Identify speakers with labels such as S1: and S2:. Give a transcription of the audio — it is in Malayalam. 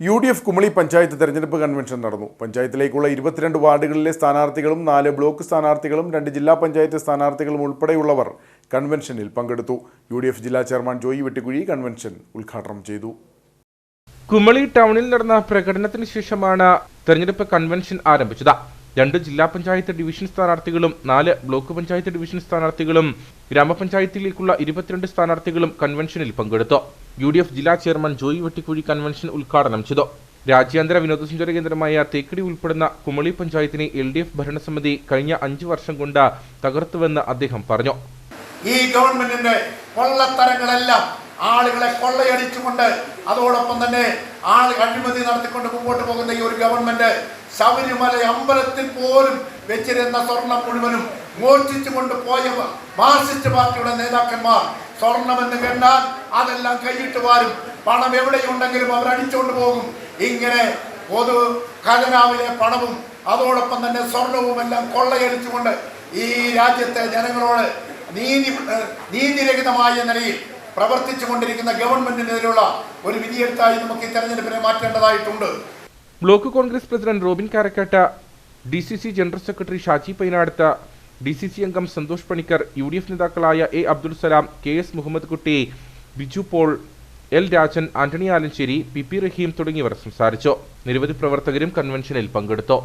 S1: U D F Kumily panchayat തെരഞ്ഞെടുപ്പ് കൺവെൻഷൻ നടന്നു. പഞ്ചായത്തിലേക്കുള്ള ഇരുപത്തിരണ്ട് വാർഡുകളിലെ സ്ഥാനാർത്ഥികളും നാല് ബ്ലോക്ക് സ്ഥാനാർത്ഥികളും രണ്ട് ജില്ലാ പഞ്ചായത്ത് സ്ഥാനാർത്ഥികളും ഉൾപ്പെടെയുള്ളവർ കൺവെൻഷനിൽ പങ്കെടുത്തു. യു ഡി എഫ് ജില്ലാ ചെയർമാൻ ജോയി വെട്ടിക്കുഴി കൺവെൻഷൻ ഉദ്ഘാടനം ചെയ്തു.
S2: കുമളി ടൗണിൽ നടന്ന പ്രകടനത്തിന് ശേഷമാണ് തെരഞ്ഞെടുപ്പ് കൺവെൻഷൻ ആരംഭിച്ചത്. രണ്ട് ജില്ലാ പഞ്ചായത്ത് ഡിവിഷൻ സ്ഥാനാർത്ഥികളും നാല് ബ്ലോക്ക് പഞ്ചായത്ത് ഡിവിഷൻ സ്ഥാനാർത്ഥികളും ഗ്രാമപഞ്ചായത്തിലേക്കുള്ള ഇരുപത്തിരണ്ട് സ്ഥാനാർത്ഥികളും കൺവെൻഷനിൽ പങ്കെടുത്തു. യു ഡി എഫ് ജില്ലാ ചെയർമാൻ ജോയി വെട്ടിക്കുഴി കൺവെൻഷൻ ഉദ്ഘാടനം ചെയ്തു. രാജ്യാന്തര വിനോദസഞ്ചാര കേന്ദ്രമായ തേക്കടി ഉൾപ്പെടുന്ന കുമളി പഞ്ചായത്തിനെ എൽ ഡി എഫ് ഭരണസമിതി കഴിഞ്ഞ അഞ്ചു വർഷം കൊണ്ട് തകർത്തുവെന്ന് അദ്ദേഹം പറഞ്ഞു.
S3: ഈ ഗവൺമെന്റിന്റെ കൊള്ളത്തരങ്ങളെല്ലാം ആളുകളെ കൊള്ളയടിച്ചുകൊണ്ട് അതോടൊപ്പം തന്നെ ആൾ അഴിമതി നടത്തിക്കൊണ്ട് മുമ്പോട്ട് പോകുന്ന ഈ ഒരു ഗവൺമെന്റ് ശബരിമല അമ്പലത്തിൽ പോലും വെച്ചിരുന്ന സ്വർണം മുഴുവനും മോഷ്ടിച്ചുകൊണ്ട് പോയ മാർസിസ്റ്റ് പാർട്ടിയുടെ നേതാക്കന്മാർ സ്വർണമെന്ന് കണ്ടാൽ അതെല്ലാം കൈയിട്ട് വാരും. പണം എവിടെയുണ്ടെങ്കിലും അവർ അടിച്ചുകൊണ്ട് പോകും. ഇങ്ങനെ പൊതു ഖജനാവിലെ പണവും അതോടൊപ്പം തന്നെ സ്വർണവും എല്ലാം കൊള്ളയടിച്ചുകൊണ്ട് ഈ രാജ്യത്തെ ജനങ്ങളോട് നീതി നീതിരഹിതമായ നിലയിൽ പ്രവർത്തിച്ചു കൊണ്ടിരിക്കുന്ന ഗവൺമെന്റിനെതിരെയുള്ള ഒരു വിധിയെഴുത്തായി നമുക്ക് ഈ തെരഞ്ഞെടുപ്പിനെ മാറ്റേണ്ടതായിട്ടുണ്ട്.
S2: Block Congress president Robin Karakkat D C C general secretary Shaji Painadath D C C അംഗം Santhosh Panicker U D F നേതാക്കളായ A Abdul Salam K S Muhammad Kutty Biju Paul L Rajan Antony Alanchery P P Raheem തുടങ്ങിയവർ സംസാരിച്ചു. നിരവധി പ്രവർത്തകരും കൺവെൻഷനിൽ പങ്കെടുത്തു.